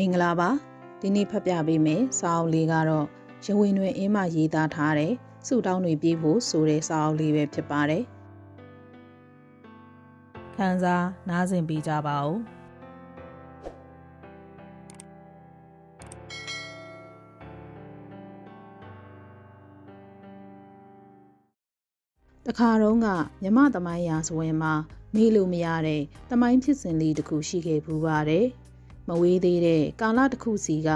မင်္ဂလာပါဒီနေ့ဖတ်ပြပေးမယ်စာအုပ်လေးကတော့ရဝင်းတွင်အင်းမရေးသားထားတဲ့စုတောင်းတွေပြေးဖို့ဆိုတဲ့စာအုပ်လေးပဲဖြစ်ပါတယ်ခန်းစားနားဆင်ပေးကြပါဦးတခါတော့ကမြမသမိုင်းရာဇဝင်မှာမေးလို့မရတဲ့သမိုင်းဖြစ်စဉ်လေးတစ်ခုရှိခဲ့ဘူးပါတယ်။ မဝေးသေးတဲ့ကာလတစ်ခုစီက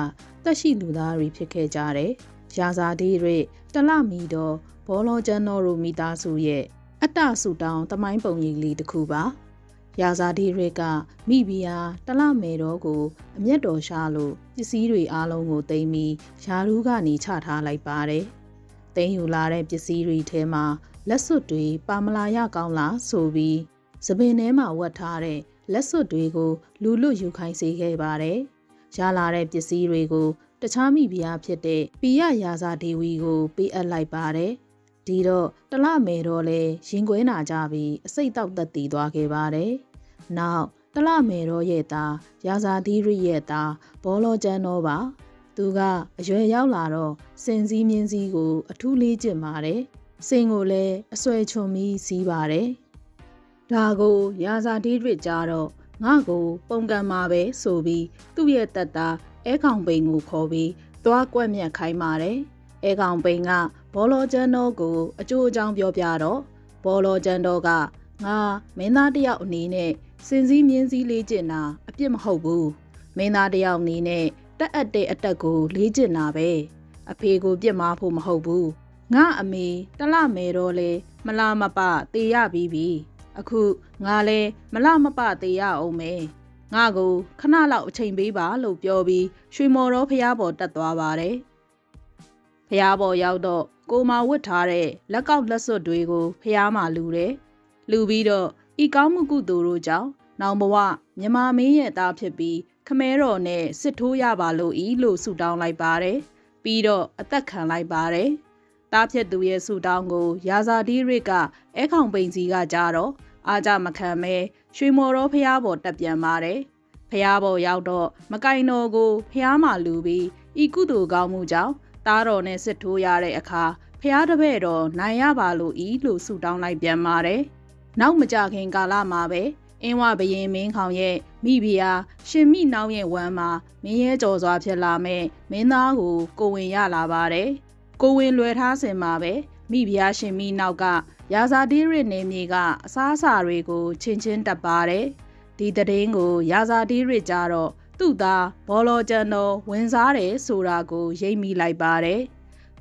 တက်ရှိလူသားတွေဖြစ်ခဲ့ကြတဲ့ရာဇာသေးတွေတလမီတော်ဘောလောကျန်တော်တို့မိသားစုရဲ့အတ္တစုတောင်းသမိုင်းပုံရိပ်လေးတစ်ခုပါ။ရာဇာသေးတွေကမိဖုရားတလမယ်တော်ကိုအမျက်တော်ရှာလို့ပစ္စည်းတွေအားလုံးကိုသိမ်းပြီးယာရူးကနေချထားလိုက်ပါတယ်။သိမ်းယူလာတဲ့ပစ္စည်းတွေထဲမှာလက်စွပ်တွေပါမလာရကောင်းလားဆိုပြီးသပင်ထဲမှာဝတ်ထားတဲ့ လက်စွပ်တွေကိုလူလွတ်ယူခိုင်းစေခဲ့ပါတယ်။ရလာတဲ့ပစ္စည်းတွေကိုတခြားမိဖုရားဖြစ်တဲ့ပိယရာဇာဒေဝီကိုပေးအပ်လိုက်ပါတယ်။ဒီတော့တလမယ်တော့လဲရင်ကွဲနာကြပြီးအစိတ်တောက်သက်တည်သွားခဲ့ပါတယ်။နောက်တလမယ်တော့ရဲ့သားရာဇာသီရိရဲ့သားဘောလောကျန်းတော့ပါသူကအရွယ်ရောက်လာတော့စင်စည်းမြင်းစည်းကို အထူးလေးကျင့်ပါတယ်။စင်ကိုလည်းအဆွဲချွန်ပြီးစီးပါတယ်။ ဒါကိုရာဇာတိရစ်ကြတော့ငါကို ပုံကံမှာပဲဆိုပြီးသူ့ရဲ့တက်သားအဲကောင်ပိန်ကိုခေါ်ပြီးသွားကွက်မြက်ခိုင်းပါတယ်။အဲကောင်ပိန်ကဘောလောကျန်တော်ကိုအကျိုးအကြောင်းပြောပြတော့ဘောလောကျန်တော်ကငါမင်းသားတယောက်အနေနဲ့စင်စည်းမြင်းစည်းလေးကျင်တာအပြစ်မဟုတ်ဘူး။မင်းသားတယောက်အနေနဲ့တက်အပ်တဲ့အတက်ကိုလေးကျင်တာပဲ။အဖေကိုပြစ်မှားဖို့မဟုတ်ဘူး။ငါအမေတလမယ်တော့လေမလားမပတေရပြီးပြီ အခုငါလဲမလမပသေးရအောင်မယ်ငါကိုခဏလောက်အချိန်ပေးပါလို့ပြောပြီးရွှေမော်တော်ဖျားပေါ်တက်သွားပါတယ်ဖျားပေါ်ရောက်တော့ကိုမာဝတ်ထားတဲ့လက်ကောက်လက်စွပ်တွေကိုဖျားမှလူတယ်လူပြီးတော့ဤကောင်းမှုကုသိုလ်တို့ကြောင့်နောင်ဘဝမြမမင်းရဲ့သားဖြစ်ပြီးခမဲတော်နဲ့စစ်ထိုးရပါလို့ဤလို့ဆုတောင်းလိုက်ပါတယ်ပြီးတော့အသက်ခံလိုက်ပါတယ်တားဖြစ်သူရဲ့ဆူတောင်းကို ရာဇာဒီရစ်ကအဲခေါင်ပိန်စီကကြတော့ အားကြမခံမဲရွှေမော်တော်ဖျားပေါ်တက်ပြန်ပါတယ်ဖျားပေါ်ရောက်တော့မကင်တော်ကိုဖျားမှလူပြီးဤကုသိုလ်ကောင်းမှုကြောင့်တားတော်နဲ့စစ်ထိုးရတဲ့အခါဖျားတပည့်တော်နိုင်ရပါလို့ဤလို့ဆူတောင်းလိုက်ပြန်ပါတယ်နောက်မကြခင်ကာလမှာပဲအင်းဝဘရင်မင်းခေါင်ရဲ့မိဖုရားရှင်မိနောက်ရဲ့ဝမ်းမှာမင်းရဲကြော်စွာဖြစ်လာမဲ့မင်းသားကိုကိုဝင်ရလာပါတယ်ကိုဝင်လွယ်ထားစင်မှာပဲမိဖုရားရှင်မိနောက်က ရာဇာတိရစ်နေမြေကအစားအစာတွေကိုချင်းချင်းတက်ပါတယ်ဒီတည်င်းကိုရာဇာတိရစ်ကြတော့သူ့သားဘောလောကျန်တော်ဝင်စားတယ်ဆိုတာကိုရိပ်မိလိုက်ပါတယ်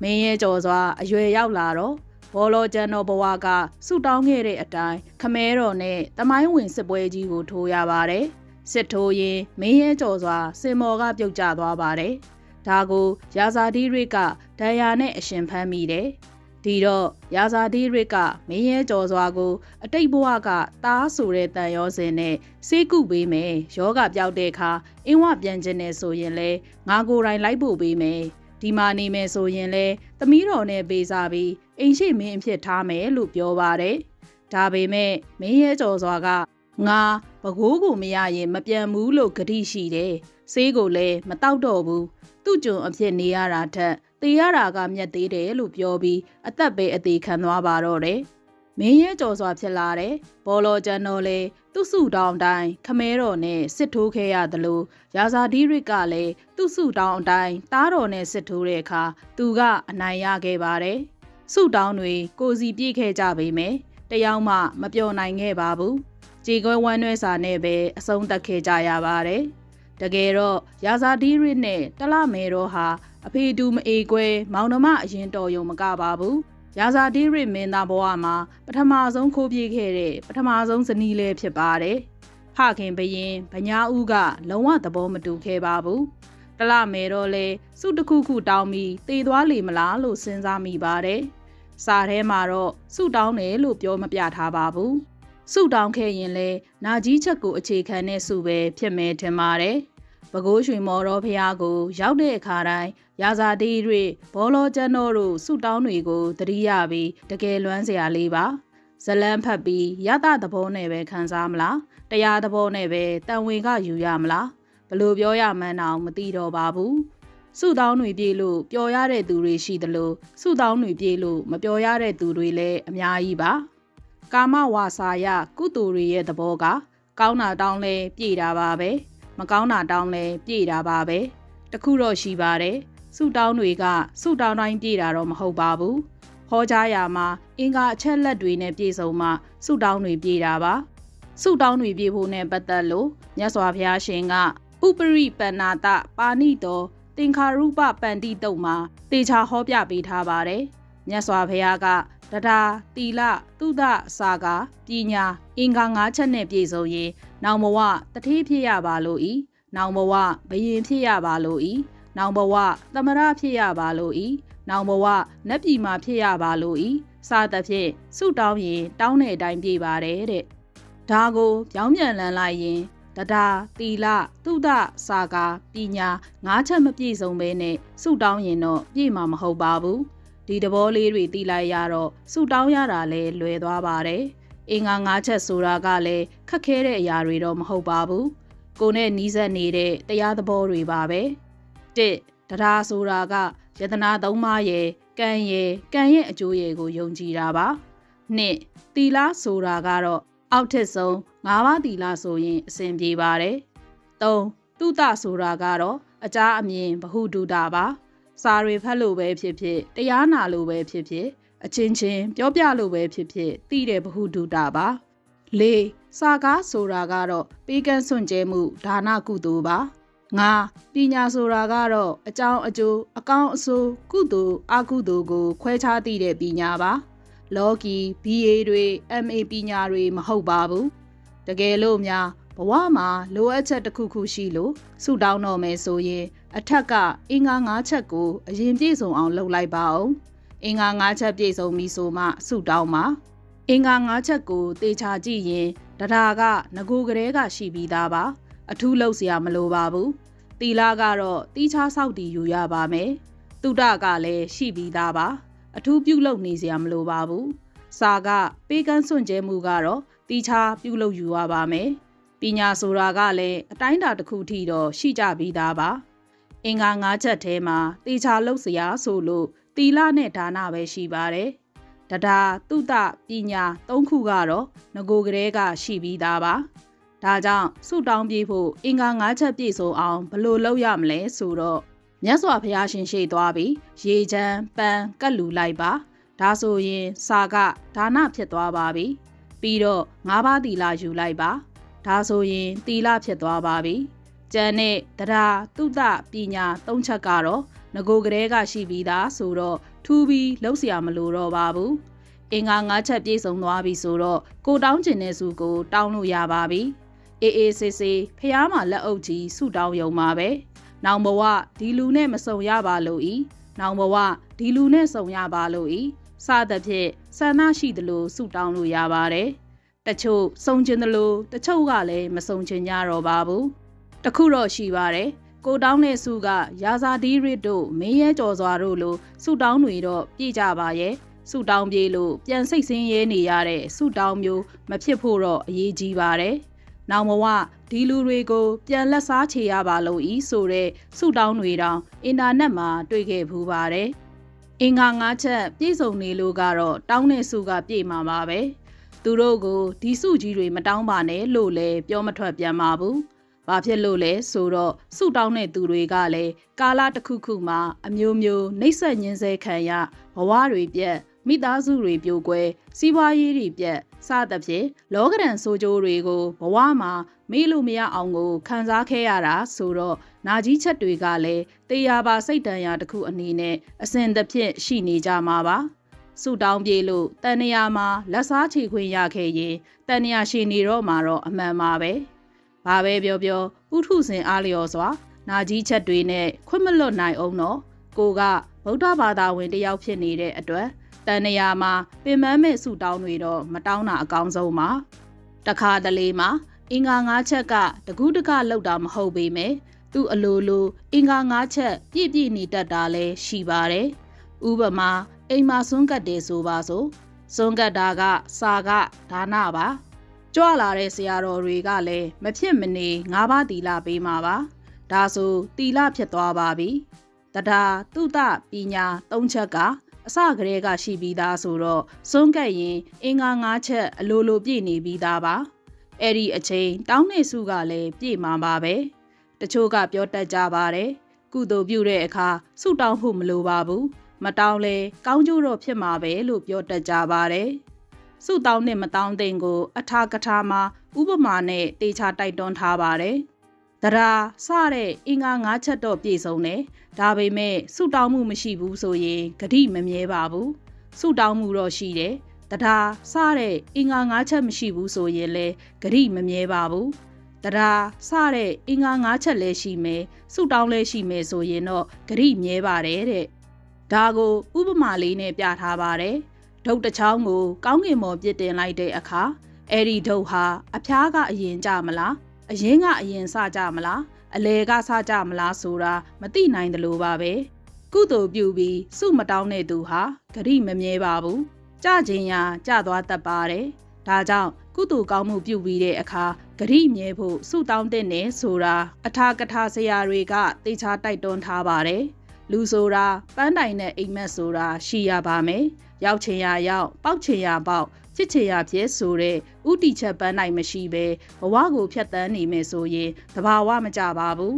မင်းရဲ့ကြော်စွာအရွယ်ရောက်လာတော့ဘောလောကျန်တော်ဘဝကဆုတောင်းခဲ့တဲ့အတိုင်းခမဲတော်နဲ့တမိုင်းဝင်စစ်ပွဲကြီးကိုထိုးရပါတယ်စစ်ထိုးရင်မင်းရဲကြော်စွာစင်မော်ကပြုတ်ကျသွားပါတယ်ဒါကိုရာဇာတိရစ်ကဒဏ်ရာနဲ့အရှင်ဖမ်းမိတယ်။ ဒီတော့ရာဇာတိရစ်ကမင်းရဲကြော်စွာကို အတိတ်ဘဝကတားဆိုတဲ့တန်ရောစင်နဲ့စေးကုပေးမယ်။ယောဂပြောက်တဲ့အခါအင်းဝပြန်ခြင်းနဲ့ဆိုရင်လဲငါကိုယ်တိုင်လိုက်ဖို့ပေးမယ်။ဒီမှာနေမယ်ဆိုရင်လဲသမီးတော်နဲ့ပေးစားပြီးအိမ်ရှိမင်းအဖြစ်ထားမယ်လို့ပြောပါတယ်။ဒါပေမဲ့မင်းရဲကြော်စွာကငါပကိုးကိုမရရင်မပြန်ဘူးလို့ဂတိရှိတယ်။ဆေးကိုလည်းမတောက်တော့ဘူး။သူ့ကြုံအဖြစ်နေရတာထက် တေရတာကမြတ်သေးတယ်လို့ပြောပြီးအသက်ပဲအသေးခံသွားပါတော့တယ်။မင်းရဲကြော်စွာဖြစ်လာတဲ့ဘောလောကျန်တော်လေသူ့စုတောင်းတိုင်းခမဲတော်နဲ့စစ်ထိုးခဲ့ရသလိုရာဇာဒီရစ်ကလည်းသူ့စုတောင်းအတိုင်းတားတော်နဲ့စစ်ထိုးတဲ့အခါသူကအနိုင်ရခဲ့ပါတယ်။စုတောင်းတွေကိုစီပြည့်ခဲ့ကြပေမယ့်တယောက်မှမပြောနိုင်ခဲ့ပါဘူး။ကြေကွဲဝမ်းနွဲစာနဲ့ပဲအဆုံးသတ်ခဲ့ကြရပါတယ်။ တကယ်တော့ရာဇာဒီရစ်နဲ့တလမဲတော်ဟာအဖေတူမအေကွဲမောင်နှမအရင်တော်ယုံမကပါဘူးရာဇာဒီရစ်မင်းသားဘဝမှာပထမဆုံးခိုးပြေးခဲ့တဲ့ပထမဆုံးဇနီးလေးဖြစ်ပါတယ်ဖခင်ဘရင်ဗညာဦးကလုံးဝသဘောမတူခဲ့ပါဘူးတလမဲတော့လဲစုတစ်ခုခုတောင်းပြီးတည်သွားလေမလားလို့စဉ်းစားမိပါတယ်စာထဲမှာတော့စုတောင်းတယ်လို့ပြောမပြထားပါဘူးစုတောင်းခဲ့ရင်လဲနာကြီးချက်ကိုအခြေခံတဲ့စုပဲဖြစ်မယ်ထင်ပါတယ် ပဲခူးရွှေမော်တော်ဖျားကို ရောက်တဲ့အခါတိုင်းရာဇာတိတွေဘောလောကျန်းတော်တို့ဆုတောင်းတွေကိုတတိယပြီးတကယ်လွမ်းစရာလေးပါဇလန်းဖတ်ပြီးရတသဘောနဲ့ပဲခံစားမလားတရားသဘောနဲ့ပဲတန်ဝင်ကယူရမလားဘလို့ပြောရမှန်းတောင်မသိတော့ပါဘူးစုတောင်းတွေပြေလို့ပျော်ရတဲ့သူတွေရှိသလိုစုတောင်းတွေပြေလို့မပျော်ရတဲ့သူတွေလည်းအများကြီးပါကာမဝါစာယကုသိုလ်တွေရဲ့သဘောက ကောင်းတာတောင်းလဲပြေတာပါပဲ မကောင်းတာတောင်းလဲပြေတာပါပဲတခုတော့ရှိပါတယ်စုတောင်းတွေကစုတောင်းတိုင်းပြေတာတော့မဟုတ်ပါဘူးဟောကြားရာမှာအင်္ဂါအချက်လက်တွေနဲ့ပြည့်စုံမှစုတောင်းတွေပြေတာပါစုတောင်းတွေပြေဖို့နဲ့ပတ်သက်လို့မြတ်စွာဘုရားရှင်ကဥပရိပဏာတပါဏိတောသင်္ခါရုပပန္တိတုတ်မှာတေချာဟောပြပေးထားပါတယ်မြတ်စွာဘုရားက တဒါတီလတုဒစာကပညာအင်္ဂါ၅ချက်နဲ့ပြည့်စုံရင်နောင်ဘဝတတိဖြစ်ရပါလို့ဤနောင်ဘဝဘယင်ဖြစ်ရပါလို့ဤနောင်ဘဝသမရဖြစ်ရပါလို့ဤနောင်ဘဝနတ်ပြည်မှာဖြစ်ရပါလို့ဤစသဖြင့်ဆုတောင်းရင်တောင်းတဲ့အတိုင်းပြည့်ပါတယ်တဲ့ဒါကိုပြောင်းပြန်လန်းလိုက်ရင်တဒါတီလတုဒစာကပညာငါးချက်မပြည့်စုံဘဲနဲ့ဆုတောင်းရင်တော့ပြည့်မှာမဟုတ်ပါဘူး ဒီတဘောလေးတွေတီးလိုက်ရတော့ဆုတောင်းရတာလဲလွယ်သွားပါတယ်အင်္ဂါငါးချက်ဆိုတာကလည်းခက်ခဲတဲ့အရာတွေတော့မဟုတ်ပါဘူးကိုနဲ့နီးစပ်နေတဲ့တရားသဘောတွေပါပဲတစ်တရားဆိုတာကယတနာသုံးပါးရဲ့ကံရဲ့ကံရဲ့အကျိုးရဲ့ကိုယုံကြည်တာပါနှစ်တီလားဆိုတာကတော့အောက်ထစ်ဆုံး၅ပါးတီလားဆိုရင်အဆင်ပြေပါတယ်၃တုတဆိုတာကတော့အကြအမြင်ဘဟုတုတပါ စာတွေဖတ်လို့ပဲဖြစ်ဖြစ်တရားနာလို့ပဲဖြစ်ဖြစ်အချင်းချင်းပြောပြလို့ပဲဖြစ်ဖြစ်သိတဲ့ဘဟုတုတပါ၄စာကားဆိုတာကတော့ပေးကမ်းစွန့်ကြဲမှုဒါနကုသိုလ်ပါငါပညာဆိုတာကတော့အကြောင်းအကျိုးအကောင်းအဆိုးကုသိုလ်အကုသိုလ်ကို ခွဲခြားသိတဲ့ပညာပါလောကီ BA တွေ MA ပညာတွေမဟုတ်ပါဘူးတကယ်လို့များ ဘဝမှာလိုအပ်ချက်တစ်ခုခုရှိလို့ဆုတောင်းတော့မယ်ဆိုရင်အထက်ကအင်္ဂါ၅ချက်ကိုအရင်ပြည့်စုံအောင်လုပ်လိုက်ပါအောင်အင်္ဂါ၅ချက်ပြည့်စုံပြီဆိုမှဆုတောင်းပါအင်္ဂါ၅ချက်ကိုတေချာကြည့်ရင်တရားကငကိုကလေးကရှိပြီးသားပါ အထူးလုပ်စရာမလိုပါဘူးတီလာကတော့တီးခြားဆောက်တည်ယူရပါမယ်တုဒကလည်းရှိပြီးသားပါအထူးပြုလုပ်နေစရာမလိုပါဘူးစာကပေးကမ်းစွန့်ကြဲမှုကတော့တီးခြားပြုလုပ်ယူရပါမယ် ပညာဆိုတာကလည်းအတိုင်းတာတစ်ခုထိတော့ရှိကြပြီးသားပါအင်္ဂါ၅ချက်ထဲမှာတီခြားလုပ်စရာဆိုလို့တီလနဲ့ဒါနပဲရှိပါတယ်တဒါတုတပညာ၃ခုကတော့ငကိုကလေးကရှိပြီးသားပါဒါကြောင့်ဆုတောင်းပြေးဖို့အင်္ဂါ၅ချက်ပြည့်စုံအောင်ဘလို့လုပ်ရမလဲဆိုတော့မြတ်စွာဘုရားရှင်ရှိသွားပြီးရေချမ်းပန်းကတ်လူလိုက်ပါဒါဆိုရင်စာကဒါနဖြစ်သွားပါပြီပြီးတော့၅ပါးသီလယူလိုက်ပါ ဒါဆိုရင်သီလဖြစ်သွားပါပြီကျန်တဲ့တရားတုတပညာ၃ချက်ကတော့ငကိုကလေးကရှိပြီးသားဆိုတော့ထူးပြီးလှုပ်เสียမလို့တော့ပါဘူးအင်္ဂါ၅ချက်ပြည့်စုံသွားပြီဆိုတော့ကိုတောင်းကျင်တဲ့စုကို တောင်းလို့ရပါပြီအေးအေးဆေးဆေးဖះမှာလက်အုပ်ကြီးဆုတောင်းယုံပါပဲနောင်ဘဝဒီလူနဲ့မစုံရပါလို့ဤနောင်ဘဝဒီလူနဲ့စုံရပါလို့ဤစသဖြင့်ဆန္ဒရှိသလိုဆုတောင်းလို့ရပါတယ် တချို့စုံကျင်သလိုတချို့ကလည်းမစုံကျင်ကြတော့ပါဘူးတခုတော့ရှိပါတယ်ကိုတောင်းတဲ့စုကရာဇာဒီရစ်တို့မင်းရဲကြော်စွာတို့လိုစုတောင်းတွေတော့ပြည့်ကြပါရဲ့စုတောင်းပြေးလို့ပြန်စိတ်ဆင်းရဲနေရတဲ့စုတောင်းမျိုးမဖြစ်ဖို့တော့အရေးကြီးပါတယ်။နောင်ဘဝဒီလူတွေကို ပြန်လက်စားချေရပါလို့ဤဆိုတဲ့စုတောင်းတွေတောင်အင်တာနက်မှာတွေ့ခဲ့ဖူးပါတယ်။အင်္ဂါ၅ချက်ပြည့်စုံနေလို့ကတော့တောင်းတဲ့စုကပြည့်မှာပါပဲ။ သူတို့ကိုဒီစုကြီးတွေမတောင်းပါနဲ့လို့လည်းပြောမထွက်ပြန်ပါဘူး။ဘာဖြစ်လို့လဲဆိုတော့ဆုတောင်းတဲ့သူတွေကလည်းကာလတစ်ခုခုမှာအမျိုးမျိုးနှိမ့်ဆက်ညင်းဆဲခံရဘဝတွေပြက်မိသားစုတွေပြိုကွဲစီးပွားရေးတွေပြက်စသဖြင့်လောကရန်ဆိုးကျိုးတွေကိုဘဝမှာမေ့လို့မရအောင်ကိုခံစားခဲ့ရတာဆိုတော့နာကြီးချက်တွေကလည်းတေးရပါစိတ်တန်ရာတစ်ခုအနေနဲ့အစဉ်သဖြင့်ရှိနေကြမှာပါ ဆူတောင်းပြေလို့တန်နရာမှာလက်စားချေခွင့်ရခဲ့ရင်တန်နရာရှင်နေတော့မှာတော့အမှန်ပါပဲ။ဘာပဲပြောပြောဥထုစင်အားလျော်စွာနာကြီးချက်တွေနဲ့ခွင့်မလွတ်နိုင်အောင်တော့ကိုကဗုဒ္ဓဘာသာဝင်တယောက်ဖြစ်နေတဲ့အတွက်တန်နေရာမှာပင်မမဲ့ဆူတောင်းတွေတော့မတောင်းတာအကောင်းဆုံးပါတခါတလေမှာအင်္ဂါ၅ချက်ကတကူးတကလောက်တာမဟုတ်ပေမဲ့သူ့အလိုလိုအင်္ဂါ၅ချက်ပြည့်ပြည့်နေတတ်တာလည်းရှိပါတယ်ဥပမာ အိမ်မှာစွန့်ကတ်တယ်ဆိုပါစို့စွန့်ကတ်တာကစာကဒါနပါကြွလာတဲ့ဆရာတော်တွေကလည်းမဖြစ်မနေ၅ပါးတီလာပေးမှာပါဒါဆိုတီလဖြစ်သွားပါပြီတဒါတုတပညာ၃ချက်ကအစကတည်းကရှိပြီးသားဆိုတော့စွန့်ကပ်ရင်အင်္ဂါ၅ချက်အလိုလိုပြည့်နေပြီးသားပါအဲ့ဒီအချိန်တောင်းနေစုကလည်းပြည့်မှာပါပဲတချို့ကပြောတတ်ကြပါတယ်ကုသိုလ်ပြုတဲ့အခါဆုတောင်းဖို့မလိုပါဘူး မတောင်းလဲကောင်းကျိုးတော့ဖြစ်မှာပဲလို့ပြောတတ်ကြပါတယ်ဆုတောင်းနဲ့မတောင်းတဲ့ကို အထာကထာမှာဥပမာနဲ့တေချာတိုက်တွန်းထားပါတယ်တရာစတဲ့အင်္ဂါ၅ချက်တော့ပြည့်စုံတယ်ဒါပေမဲ့ဆုတောင်းမှုမရှိဘူးဆိုရင်ဂတိမမြဲပါဘူးဆုတောင်းမှုတော့ရှိတယ်တရာစတဲ့အင်္ဂါ၅ချက်မရှိဘူးဆိုရင်လည်းဂတိမမြဲပါဘူးတရာစတဲ့အင်္ဂါ၅ချက်လည်းရှိမယ်ဆုတောင်းလည်းရှိမယ်ဆိုရင်တော့ဂတိမြဲပါတယ်တဲ့ ဒါကိုဥပမာလေးနဲ့ပြထားပါတယ်ဒုတ်တစ်ချောင်းကို ကောင်းကင်ပေါ်ပြစ်တင်လိုက်တဲ့အခါအဲ့ဒီဒုတ်ဟာအဖျားကအရင်ကြမလားအရင်ကအရင်စကြမလားအလဲကစကြမလားဆိုတာမသိနိုင်တယ်လို့ပါပဲကုသိုလ်ပြုပြီးစုမတောင်းတဲ့သူဟာဂရိမမြဲပါဘူးကြခြင်းရာကြသွားတတ်ပါတယ်ဒါကြောင့်ကုသိုလ်ကောင်းမှုပြုပြီးတဲ့အခါဂရိမြဲဖို့စုတောင်းတဲ့နဲ့ဆိုတာအထာကထာဆရာတွေကတေချာတိုက်တွန်းထားပါတယ် လူဆိုတာပန်းတိုင်နဲ့အိမ်မက်ဆိုတာရှိရပါမယ်ရောက်ချင်ရရောက်ပေါက်ချင်ရပေါက်ချစ်ချင်ရပြဲဆိုတဲ့ဥတီချက်ပန်းနိုင်မရှိပဲဘဝကိုဖျက်ဆီးနေမယ်ဆိုရင်တဘာဝမကြပါဘူး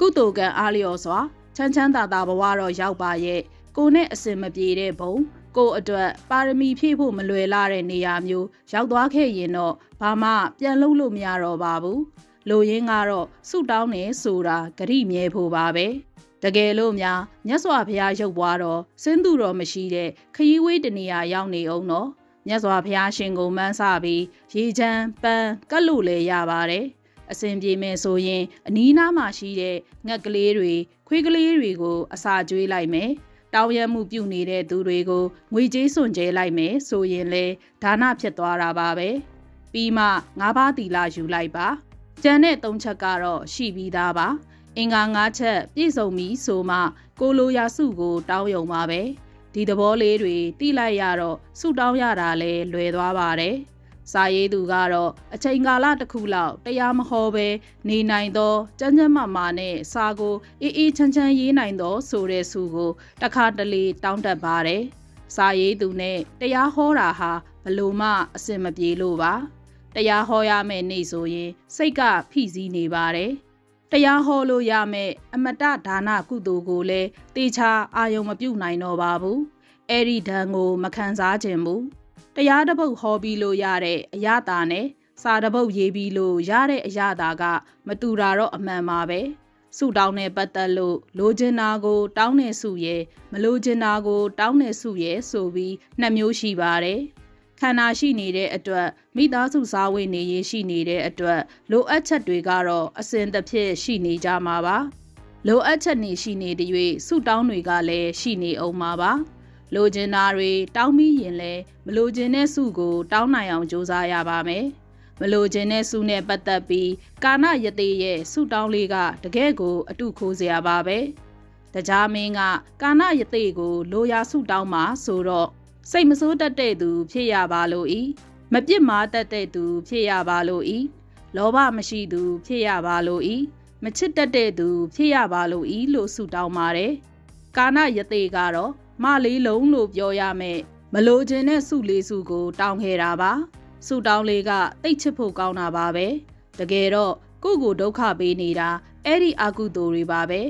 ကုသိုလ်ကံအားလျော်စွာချမ်းချမ်းသာသာဘဝတော့ရောက်ပါရဲ့ကိုနဲ့အစင်မပြေတဲ့ဘုံကိုအတွက်ပါရမီဖြည့်ဖို့မလွယ်လာတဲ့နေရာမျိုးရောက်သွားခဲ့ရင်တော့ဘာမှပြန်လုပ်လို့မရတော့ပါဘူးလိုရင်းကတော့ဆုတောင်းနေဆိုတာဂရိမြဲဖို့ပါပဲ တကယ်လို့များမြတ်စွာဘုရားရုပ်ပွားတော့စင်းသူတော်မရှိတဲ့ခရီးဝေးတနေရာရောက်နေအောင်တော့မြတ်စွာဘုရားရှင်ကိုမန်းစပြီးရေချမ်းပန်းကတ်လို့လည်းရပါတယ်အစဉ်ပြေမယ်ဆိုရင်အနီးနားမှာရှိတဲ့ငှက်ကလေးတွေခွေးကလေးတွေကို အစာကျွေးလိုက်မယ်တောင်းရမှုပြုနေတဲ့သူတွေကိုငွေကြေးစွန့်ကြဲလိုက်မယ်ဆိုရင်လေဒါနဖြစ်သွားတာပါပဲပြီးမှငါးပါးတီလာယူလိုက်ပါကျန်တဲ့၃ချက်ကတော့ရှိပြီးသားပါ အင်္ဂါ၅ချက်ပြည့်စုံပြီဆိုမှကိုလိုရာစုကို တောင်းယုံပါပဲဒီသဘောလေးတွေတိလိုက်ရတော့ဆုတောင်းရတာလဲလွယ်သွားပါတယ်စာရေးသူကတော့အချိန်ကာလတစ်ခုလောက်တရားမဟောပဲနေနိုင်သောကျန်းကျန်းမာမာနဲ့စာကိုအေးအေးချမ်းချမ်းရေးနိုင်သောဆိုတဲ့စုကိုတခါတလေတောင်းတတ်ပါတယ်စာရေးသူနဲ့တရားဟောတာဟာဘလို့မှအဆင်မပြေလို့ပါတရားဟောရမယ့်နေ့ဆိုရင် စိတ်ကဖိစီးနေပါတယ် တရားဟောလို့ရမယ်အမတဒါနကုသိုလ်ကိုလည်းတေချာအာယုံမပြုတ်နိုင်တော့ပါဘူးအဲ့ဒီဓာန်ကိုမခံစားခြင်းဘူးတရားတပုတ်ဟောပြီးလို့ရတဲ့အရသာနဲ့စာတပုတ်ရေးပြီးလို့ရတဲ့အရသာက မတူတာတော့အမှန်ပါပဲဆူတောင်းနဲ့ပတ်သက်လို့လိုချင်တာကို တောင်းနေစုရဲ့မလိုချင်တာကို တောင်းနေစုရဲ့ဆိုပြီးနှစ်မျိုးရှိပါတယ် ခန္ဓာရှိနေတဲ့အတွက်မိသားစုစားဝတ်နေရေးရှိနေတဲ့အတွက်လိုအပ်ချက်တွေကတော့အစဉ်တစ်ဖြစ်ရှိနေကြမှာပါလိုအပ်ချက်နေရှိနေတဲ့၍ဆုတောင်းတွေကလည်းရှိနေအောင်ပါပါလိုချင်တာတွေတောင်းပြီးရင်လည်းမလိုချင်တဲ့စုကို တောင်းနိုင်အောင်ကြိုးစားရပါမယ်မလိုချင်တဲ့စုနဲ့ပတ်သက်ပြီးကာနယတိရဲ့စုတောင်းလေးကတကယ်ကို အတုခိုးစရာပါပဲတကြားမင်းကကာနယတိကို လိုရာစုတောင်းမှာဆိုတော့ စိတ်မဆိုးတတ်တဲ့သူဖြစ်ရပါလို့ဤမပြစ်မှားတတ်တဲ့သူဖြစ်ရပါလို့ဤလောဘမရှိသူဖြစ်ရပါလို့ဤမချစ်တတ်တဲ့သူဖြစ်ရပါလို့ဤလို့ဆုတောင်းပါတယ်ကာနယတိကတော့မလေးလုံးလို့ပြောရမယ်မလိုချင်တဲ့စုလေးစုကို တောင်းခဲ့တာပါစုတောင်းလေးကတိတ်ချစ်ဖို့ကောင်းတာပါပဲတကယ်တော့ကိုကိုဒုက္ခပေးနေတာအဲ့ဒီအာကုသိုလ်တွေပါပဲ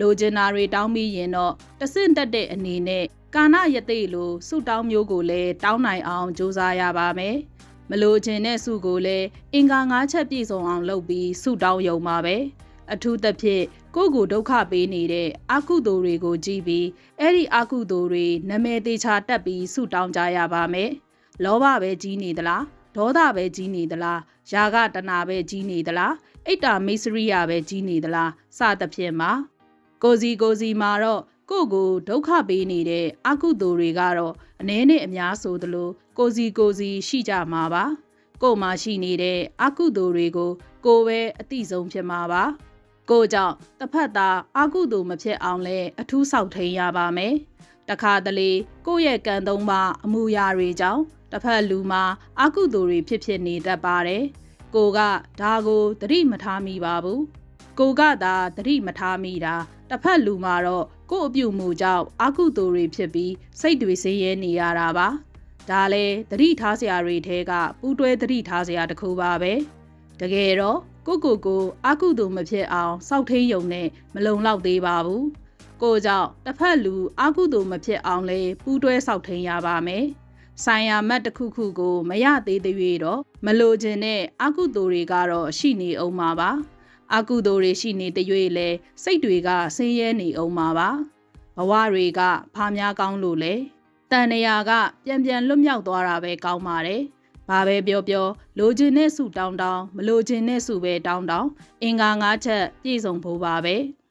လိုချင်တာတွေတောင်းပြီးရင်တော့တဆင့်တက်တဲ့အနေနဲ့ ကာဏယသိလိုစုတောင်းမျိုးကိုလည်းတောင်းနိုင်အောင်ကြိုးစားရပါမယ်။မလိုချင်တဲ့စုကိုလည်းအင်္ဂါ၅ချက်ပြည့်စုံအောင်လုပ်ပြီးစုတောင်းရုံပါပဲ။အထူးသဖြင့်ကိုယ့်ကိုဒုက္ခပေးနေတဲ့အကုသိုလ်တွေကိုကြည့်ပြီးအဲ့ဒီအကုသိုလ်တွေနမဲသေးချာတက်ပြီးစုတောင်းကြရပါမယ်။လောဘပဲကြီးနေသလားဒေါသပဲကြီးနေသလားယာကတနာပဲကြီးနေသလားအိတ်တာမိစရိယပဲကြီးနေသလားစသဖြင့်ပါကိုစီကိုစီမှာတော့ ကိုကိုဒုက္ခပေးနေတဲ့အကုသိုလ်တွေကတော့အ ਨੇ နဲ့အများဆိုသလိုကိုစီကိုစီရှိကြမှာပါကိုမှရှိနေတဲ့အကုသိုလ်တွေကို ကိုပဲအတိဆုံးဖြစ်မှာပါကိုကြောင့်တစ်ဖက်သားအကုသိုလ်မဖြစ်အောင်လဲအထူးဆောက်ထိန်ရပါမယ်တခါတလေကိုရဲ့ကံသုံးပါအမှုရာတွေကြောင့်တစ်ဖက်လူမှာအကုသိုလ်တွေဖြစ်ဖြစ်နေတတ်ပါတယ်ကိုကဒါကိုသတိမထားမိပါဘူးကိုကသာတတိမထားမိတာတစ်ဖက်လူမှာတော့ကို့အပြုတ်မှုကြောင့်အကုသိုလ်တွေဖြစ်ပြီးစိတ်တွေဆင်းရဲနေရတာပါဒါလဲတတိထားစရာတွေထဲကပူးတွဲတတိထားစရာတစ်ခုပါပဲတကယ်တော့ကိုကိုကိုအကုသိုလ်မဖြစ်အောင်စောက်ထိန်ယုံနဲ့မလုံလောက်သေးပါဘူးကိုကြောင့်တစ်ဖက်လူအကုသိုလ်မဖြစ်အောင်လဲပူးတွဲစောက်ထိန်ရပါမယ်ဆိုင်ရာမတ်တစ်ခုခုကိုမရသေးသေး၍တော့မလိုချင်တဲ့အကုသိုလ်တွေကတော့ရှိနေအောင်ပါပါ အကုသိုလ်တွေရှိနေတဲ့၍လဲစိတ်တွေကဆင်းရဲနေအောင်ပါပါဘဝတွေကဖားများကောင်းလို့လဲတန်နေရာကပြန်ပြန်လွတ်မြောက်သွားတာပဲကောင်းပါတယ်ဘာပဲပြောပြောလိုချင်တဲ့စုတောင်းတောင်းမလိုချင်တဲ့စုပဲတောင်းတောင်းအင်္ဂါ၅ချက်ပြည့်စုံဖို့ပါပဲ။